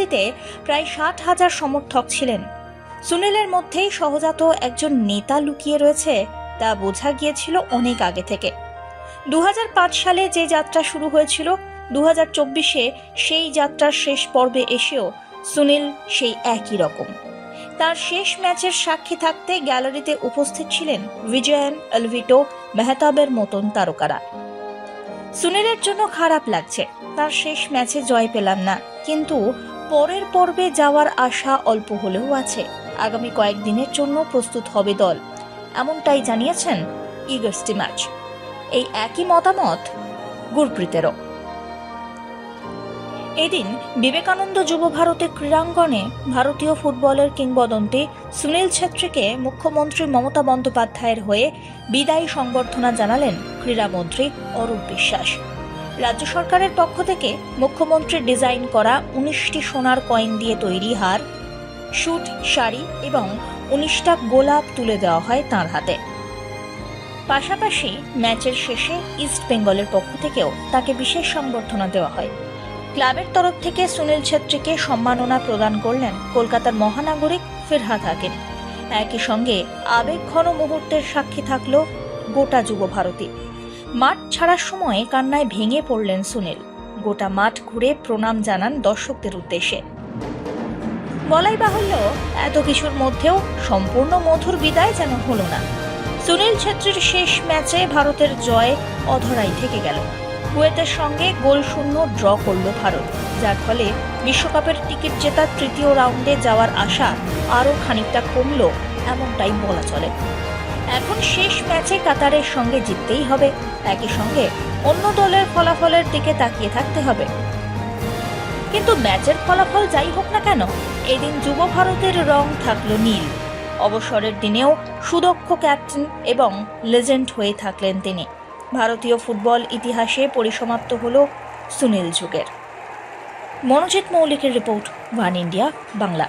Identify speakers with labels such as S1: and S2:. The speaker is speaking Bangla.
S1: শতাব্দীতে প্রায় ষাট হাজার সমর্থক ছিলেন। সুনীলের মধ্যেই সহজাত একজন নেতা লুকিয়ে রয়েছে তা বোঝা গিয়েছিল অনেক আগে থেকে। দু সালে যে যাত্রা শুরু হয়েছিল দু হাজার সেই যাত্রার শেষ পর্বে এসেও সুনীল সেই একই রকম। তার শেষ ম্যাচের সাক্ষী থাকতে গ্যালারিতে উপস্থিত ছিলেন বিজয়ন এলভিটো মেহতাবের মতন তারকারা। সুনীলের জন্য খারাপ লাগছে, তার শেষ ম্যাচে জয় পেলাম না, কিন্তু পরের পর্বে যাওয়ার আশা অল্প হলেও আছে। আগামী কয়েকদিনের জন্য প্রস্তুত হবে দল। এমনটাই জানিয়েছেন ইগস্টি ম্যাচ এই একই মতামত গুরপ্রীতেরও। এদিন বিবেকানন্দ যুব ভারতে ক্রীড়াঙ্গনে ভারতীয় ফুটবলের কিংবদন্তি সুনীল ছেত্রীকে মুখ্যমন্ত্রী মমতা বন্দ্যোপাধ্যায়ের হয়ে বিদায়ী সংবর্ধনা জানালেন ক্রীড়ামন্ত্রী অরূপ বিশ্বাস। রাজ্য সরকারের পক্ষ থেকে মুখ্যমন্ত্রীর ডিজাইন করা উনিশটি সোনার কয়েন দিয়ে তৈরি হার শুট শাড়ি এবং উনিশটা গোলাপ তুলে দেওয়া হয় তাঁর হাতে। পাশাপাশি ম্যাচের শেষে ইস্ট বেঙ্গলের পক্ষ থেকেও তাকে বিশেষ সংবর্ধনা দেওয়া হয়। ক্লাবের তরফ থেকে সুনীল ছেত্রীকে সম্মাননা প্রদান করলেন কলকাতার মহানাগরিক ফিরহাদ হাকিম। একই সঙ্গে আবেগঘন মুহূর্তের সাক্ষী থাকল গোটা যুব ভারতী। মাঠ ছাড়ার সময় কান্নায় ভেঙে পড়লেন সুনীল। গোটা মাঠ ঘুরে প্রণাম জানান দর্শকদের উদ্দেশ্যে। বলাই বাহুল্য, এত কিছুর মধ্যেও সম্পূর্ণ মধুর বিদায় যেন হলো না। সুনীল ছেত্রীর শেষ ম্যাচে ভারতের জয় অধরাই থেকে গেল। কুয়েতের সঙ্গে গোল শূন্য ড্র করল ভারত, যার ফলে বিশ্বকাপের টিকিট জেতার তৃতীয় রাউন্ডে যাওয়ার আশা আরও খানিকটা কমল, এমনটাই বলা চলে। এখন শেষ ম্যাচে কাতারের সঙ্গে জিততেই হবে। একই সঙ্গে অন্য দলের ফলাফলের দিকে তাকিয়ে থাকতে হবে। কিন্তু ম্যাচের ফলাফল যাই হোক না কেন, এদিন যুব ভারতের রং থাকল নীল। অবসরের দিনেও সুদক্ষ ক্যাপ্টেন এবং লেজেন্ড হয়ে থাকলেন তিনি। ভারতীয় ফুটবল ইতিহাসে পরিসমাপ্ত হল সুনীল যুগের। মনোজিৎ মৌলিকের রিপোর্ট, ওয়ান ইন্ডিয়া, বাংলা।